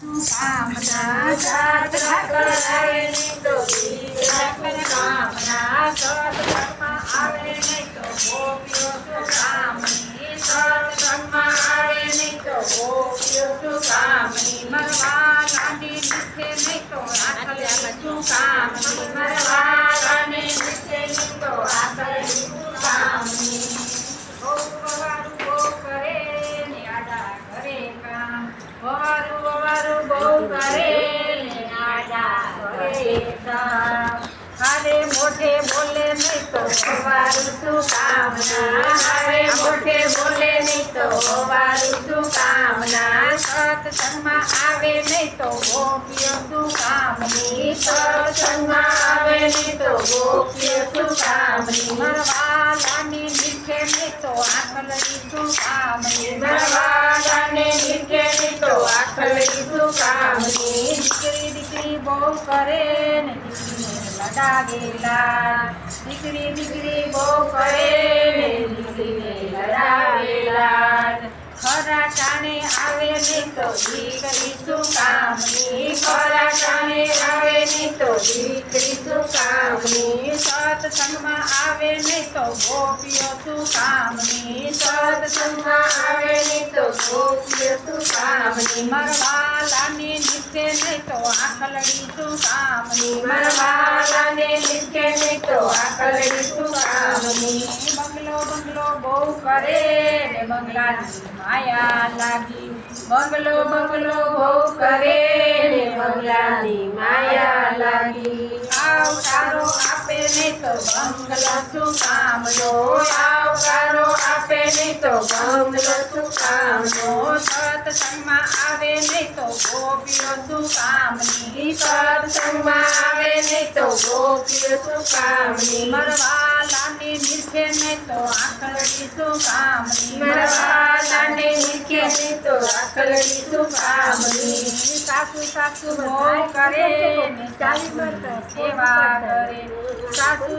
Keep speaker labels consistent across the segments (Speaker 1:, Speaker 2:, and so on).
Speaker 1: કામના જાત્રા કરાવે નહીં તો કામના સત્સંગમાં આવે નહીં તો ગોપીઓ શું કામની સત્સંગમાં આવે નહીં તો ગોપીઓ શું કામની મરવા ગાંધી નીચે નહીં તો આખલે શું કામની મરવા મોઢે બોલે નહીં તો વવારું શું કામના હરે મોઢે બોલે નહીં તો વવારું શું કામના સત્સંગમાં આવે નહીં તો ગોપીઓ શું કામની સત્સંગમાં આવે નહીં તો ગોપીઓ શું કામની મરવા લાની નીચે નહીં તો આખલડી શું કામની મરવા લાની નીચે નહીં તો આખલડી શું કામની દીકરી બહુ કરે ને દીકરીને લડાવેલા દીકરી દીકરી બહુ કરે ને દીકરીને લડાવેલા ખરા ટાણે આવે ને તો દીકરી શું કામની ખરા ટાણે આવે ને તો દીકરી સત્સંગમાં આવે નહીં તો ગોપીઓ તું કામની સત્સંગમાં આવે નહીં તો ગોપીઓ તું કામની મરવાલાને નીચે નહીં તો આખલડી તું કામની મરવાલાને નીચે નહીં તો આખલડી તું કામની બંગલો બંગલો બહુ કરે ને બંગલાની માયા લાગી. બંગલો બંગલો બહુ કરે ને બંગલાની માયા તો બંગલો કામ કામનો? આવકારો આપે નહીં તો બંગલો શું કામનો? સત્સંગમાં આવે નહીં તો ગોપીઓ શું કામની સત્સંગમાં આવે નહીં તો ગોપીઓ શું કામની મરવા લાંડી નીચે નહીં તો આખલડી શું કામની મરવા લાંડી નીચે નહીં તો આખલડી શું કામની સાસુ સાસુ બહુ કરે ને સાસુ સેવા કરે. સાસુ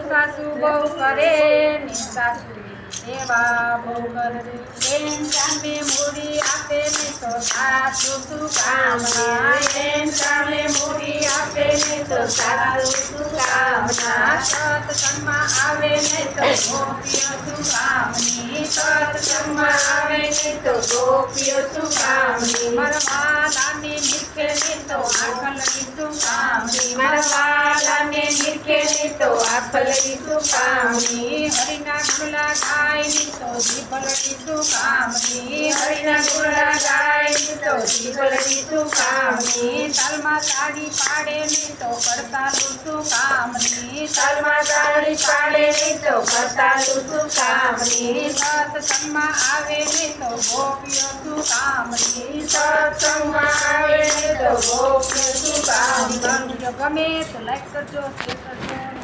Speaker 1: સેવા બહુ કરે એમ સામે મૂડી આપે ને તો સાસુ શું કામના એમ સામે મૂડી આપે ને તો સાસુ શું કામના સત્સંગમાં આવે ને તો શું કામની સત્સંગમાં આવે ને તો શું કામની મરવા દાની નીચે ને તો શું કામની મરવા તો આખલડી શું કામની હરિના ગુલા ગાયની તો જીભલડી શું કામની હરિના ગુલા ગાય તો જીભલડી શું કામની તાલમાં સાડી પાડે નહીં તો કરતાલું શું કામની તાલમાં સાડી પાડે નહીં તો કરતાલું શું કામની સત્સંગમાં આવે નહીં તો ગોપીઓ શું કામની સત્સંગમાં આવે નહીં તો ગોપીઓ શું કામની ગમે તો લાઈક કરજો શેર કરજો.